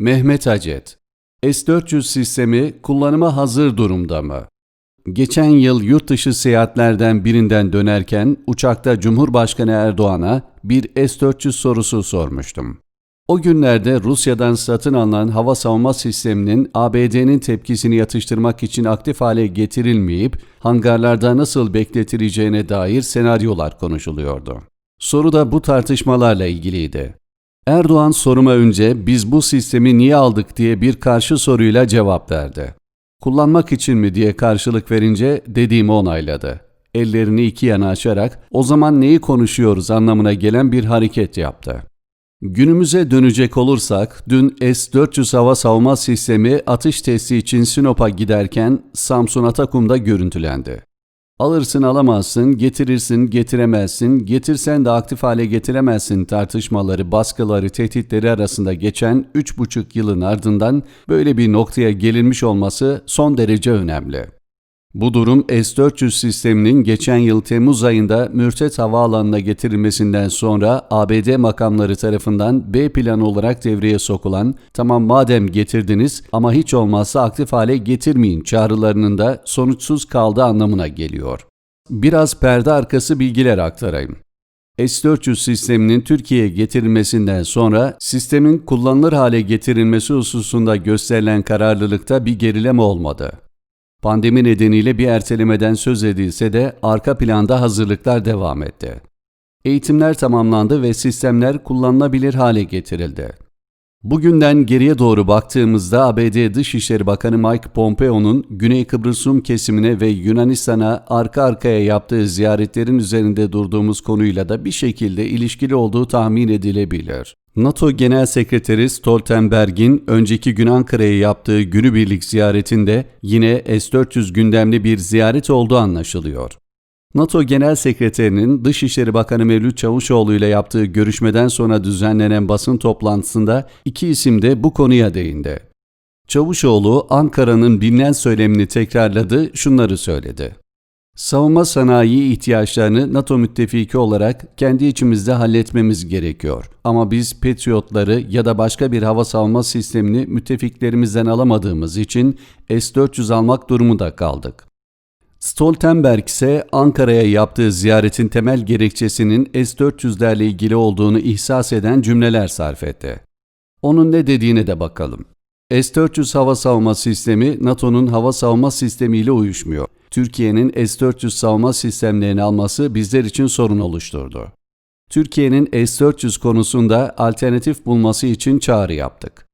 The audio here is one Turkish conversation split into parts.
Mehmet Acet S-400 sistemi kullanıma hazır durumda mı? Geçen yıl yurt dışı seyahatlerden birinden dönerken uçakta Cumhurbaşkanı Erdoğan'a bir S-400 sorusu sormuştum. O günlerde Rusya'dan satın alınan hava savunma sisteminin ABD'nin tepkisini yatıştırmak için aktif hale getirilmeyip hangarlarda nasıl bekletileceğine dair senaryolar konuşuluyordu. Soru da bu tartışmalarla ilgiliydi. Erdoğan soruma önce biz bu sistemi niye aldık diye bir karşı soruyla cevap verdi. Kullanmak için mi diye karşılık verince dediğimi onayladı. Ellerini iki yana açarak o zaman neyi konuşuyoruz anlamına gelen bir hareket yaptı. Günümüze dönecek olursak, dün S-400 hava savunma sistemi atış testi için Sinop'a giderken Samsun Atakum'da görüntülendi. Alırsın alamazsın, getirirsin getiremezsin, getirsen de aktif hale getiremezsin tartışmaları, baskıları, tehditleri arasında geçen 3,5 yılın ardından böyle bir noktaya gelinmiş olması son derece önemli. Bu durum S-400 sisteminin geçen yıl Temmuz ayında Mürtet Havaalanı'na getirilmesinden sonra ABD makamları tarafından B planı olarak devreye sokulan tamam madem getirdiniz ama hiç olmazsa aktif hale getirmeyin çağrılarının da sonuçsuz kaldığı anlamına geliyor. Biraz perde arkası bilgiler aktarayım. S-400 sisteminin Türkiye'ye getirilmesinden sonra sistemin kullanılır hale getirilmesi hususunda gösterilen kararlılıkta bir gerileme olmadı. Pandemi nedeniyle bir ertelemeden söz edilse de arka planda hazırlıklar devam etti. Eğitimler tamamlandı ve sistemler kullanılabilir hale getirildi. Bugünden geriye doğru baktığımızda ABD Dışişleri Bakanı Mike Pompeo'nun Güney Kıbrıs Rum kesimine ve Yunanistan'a arka arkaya yaptığı ziyaretlerin üzerinde durduğumuz konuyla da bir şekilde ilişkili olduğu tahmin edilebilir. NATO Genel Sekreteri Stoltenberg'in önceki gün Ankara'ya yaptığı günübirlik ziyaretinde yine S-400 gündemli bir ziyaret olduğu anlaşılıyor. NATO Genel Sekreterinin Dışişleri Bakanı Mevlüt Çavuşoğlu ile yaptığı görüşmeden sonra düzenlenen basın toplantısında iki isim de bu konuya değindi. Çavuşoğlu Ankara'nın bilinen söylemini tekrarladı, şunları söyledi. Savunma sanayi ihtiyaçlarını NATO müttefiki olarak kendi içimizde halletmemiz gerekiyor. Ama biz Patriotları ya da başka bir hava savunma sistemini müttefiklerimizden alamadığımız için S-400 almak durumunda kaldık. Stoltenberg ise Ankara'ya yaptığı ziyaretin temel gerekçesinin S-400'lerle ilgili olduğunu ihsas eden cümleler sarf etti. Onun ne dediğine de bakalım. S-400 hava savunma sistemi NATO'nun hava savunma sistemiyle uyuşmuyor. Türkiye'nin S-400 savunma sistemlerini alması bizler için sorun oluşturdu. Türkiye'nin S-400 konusunda alternatif bulması için çağrı yaptık.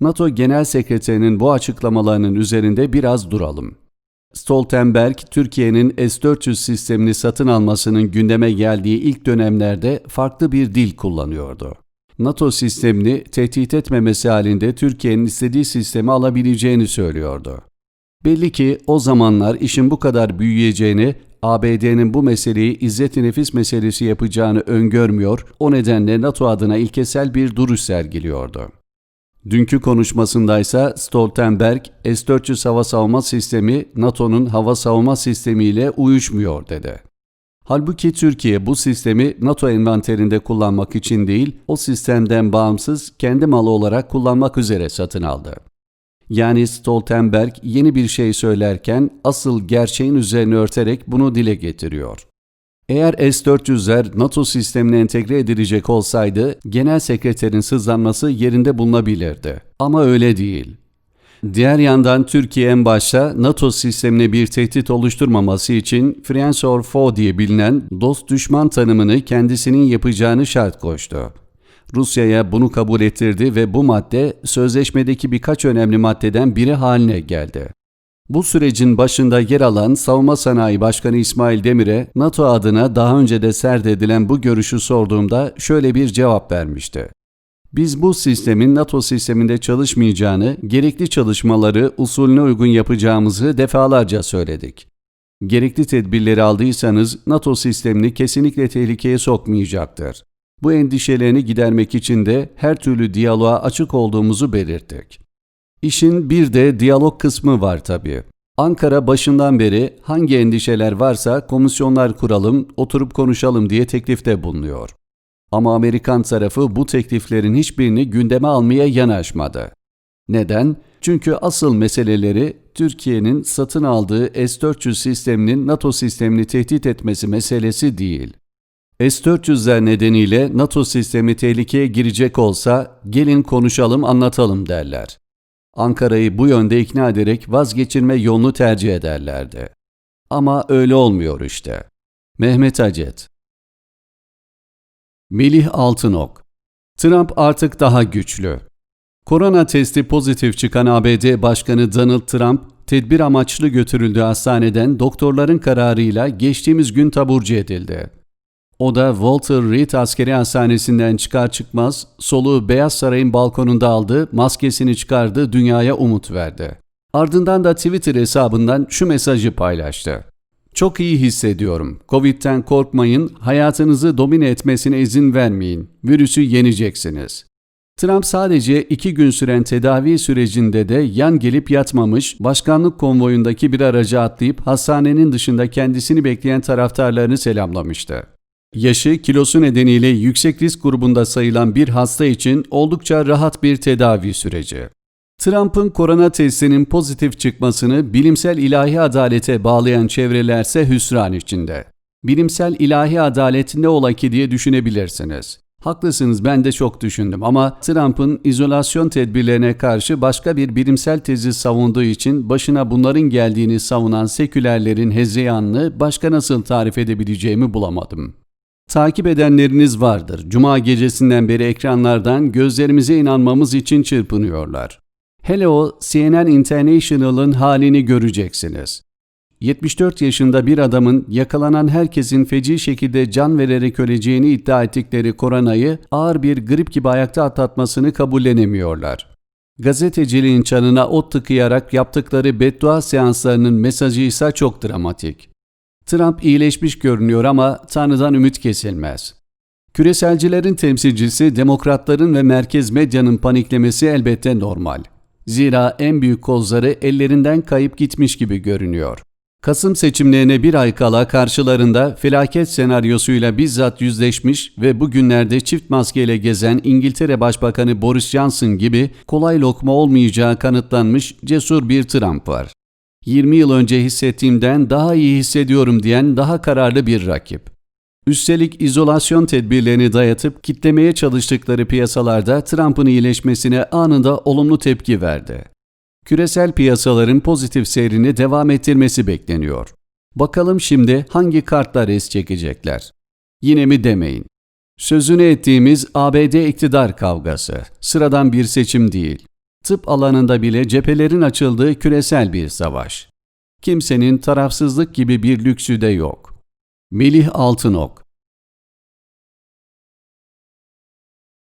NATO Genel Sekreterinin bu açıklamalarının üzerinde biraz duralım. Stoltenberg, Türkiye'nin S-400 sistemini satın almasının gündeme geldiği ilk dönemlerde farklı bir dil kullanıyordu. NATO sistemini tehdit etmemesi halinde Türkiye'nin istediği sistemi alabileceğini söylüyordu. Belli ki o zamanlar işin bu kadar büyüyeceğini, ABD'nin bu meseleyi izzet-i nefis meselesi yapacağını öngörmüyor, o nedenle NATO adına ilkesel bir duruş sergiliyordu. Dünkü konuşmasındaysa Stoltenberg, S-400 hava savunma sistemi NATO'nun hava savunma sistemiyle uyuşmuyor dedi. Halbuki Türkiye bu sistemi NATO envanterinde kullanmak için değil, o sistemden bağımsız kendi malı olarak kullanmak üzere satın aldı. Yani Stoltenberg yeni bir şey söylerken asıl gerçeğin üzerine örterek bunu dile getiriyor. Eğer S-400'ler NATO sistemine entegre edilecek olsaydı genel sekreterin sızlanması yerinde bulunabilirdi. Ama öyle değil. Diğer yandan Türkiye en başta NATO sistemine bir tehdit oluşturmaması için Friends or Foe diye bilinen dost düşman tanımını kendisinin yapacağını şart koştu. Rusya'ya bunu kabul ettirdi ve bu madde sözleşmedeki birkaç önemli maddeden biri haline geldi. Bu sürecin başında yer alan Savunma Sanayi Başkanı İsmail Demir'e NATO adına daha önce de serdedilen bu görüşü sorduğumda şöyle bir cevap vermişti. Biz bu sistemin NATO sisteminde çalışmayacağını, gerekli çalışmaları usulüne uygun yapacağımızı defalarca söyledik. Gerekli tedbirleri aldıysanız NATO sistemini kesinlikle tehlikeye sokmayacaktır. Bu endişelerini gidermek için de her türlü diyaloğa açık olduğumuzu belirttik. İşin bir de diyalog kısmı var tabii. Ankara başından beri hangi endişeler varsa komisyonlar kuralım, oturup konuşalım diye teklifte bulunuyor. Ama Amerikan tarafı bu tekliflerin hiçbirini gündeme almaya yanaşmadı. Neden? Çünkü asıl meseleleri Türkiye'nin satın aldığı S-400 sisteminin NATO sistemini tehdit etmesi meselesi değil. S-400'ler nedeniyle NATO sistemi tehlikeye girecek olsa gelin konuşalım anlatalım derler. Ankara'yı bu yönde ikna ederek vazgeçirme yolunu tercih ederlerdi. Ama öyle olmuyor işte. Mehmet Acet Melih Altınok Trump artık daha güçlü. Korona testi pozitif çıkan ABD Başkanı Donald Trump, tedbir amaçlı götürüldüğü hastaneden doktorların kararıyla geçtiğimiz gün taburcu edildi. O da Walter Reed Askeri Hastanesi'nden çıkar çıkmaz soluğu Beyaz Saray'ın balkonunda aldı, maskesini çıkardı, dünyaya umut verdi. Ardından da Twitter hesabından şu mesajı paylaştı. Çok iyi hissediyorum. Covid'den korkmayın, hayatınızı domine etmesine izin vermeyin. Virüsü yeneceksiniz. Trump sadece iki gün süren tedavi sürecinde de yan gelip yatmamış, başkanlık konvoyundaki bir araca atlayıp hastanenin dışında kendisini bekleyen taraftarlarını selamlamıştı. Yaşı, kilosu nedeniyle yüksek risk grubunda sayılan bir hasta için oldukça rahat bir tedavi süreci. Trump'ın korona testinin pozitif çıkmasını bilimsel ilahi adalete bağlayan çevrelerse hüsran içinde. Bilimsel ilahi adalet ne ola ki diye düşünebilirsiniz. Haklısınız ben de çok düşündüm ama Trump'ın izolasyon tedbirlerine karşı başka bir bilimsel tezi savunduğu için başına bunların geldiğini savunan sekülerlerin hezeyanını başka nasıl tarif edebileceğimi bulamadım. Takip edenleriniz vardır. Cuma gecesinden beri ekranlardan gözlerimize inanmamız için çırpınıyorlar. Hele o CNN International'ın halini göreceksiniz. 74 yaşında bir adamın yakalanan herkesin feci şekilde can vererek öleceğini iddia ettikleri koronayı ağır bir grip gibi ayakta atlatmasını kabullenemiyorlar. Gazeteciliğin çanına ot tıkayarak yaptıkları beddua seanslarının mesajı ise çok dramatik. Trump iyileşmiş görünüyor ama Tanrı'dan ümit kesilmez. Küreselcilerin temsilcisi demokratların ve merkez medyanın paniklemesi elbette normal. Zira en büyük kozları ellerinden kayıp gitmiş gibi görünüyor. Kasım seçimlerine bir ay kala karşılarında felaket senaryosuyla bizzat yüzleşmiş ve bugünlerde çift maskeyle gezen İngiltere Başbakanı Boris Johnson gibi kolay lokma olmayacağı kanıtlanmış cesur bir Trump var. 20 yıl önce hissettiğimden daha iyi hissediyorum diyen daha kararlı bir rakip. Üstelik izolasyon tedbirlerini dayatıp kitlemeye çalıştıkları piyasalarda Trump'ın iyileşmesine anında olumlu tepki verdi. Küresel piyasaların pozitif seyrini devam ettirmesi bekleniyor. Bakalım şimdi hangi kartlar es çekecekler? Yine mi demeyin. Sözünü ettiğimiz ABD iktidar kavgası sıradan bir seçim değil. Tıp alanında bile cephelerin açıldığı küresel bir savaş. Kimsenin tarafsızlık gibi bir lüksü de yok. Melih Altınok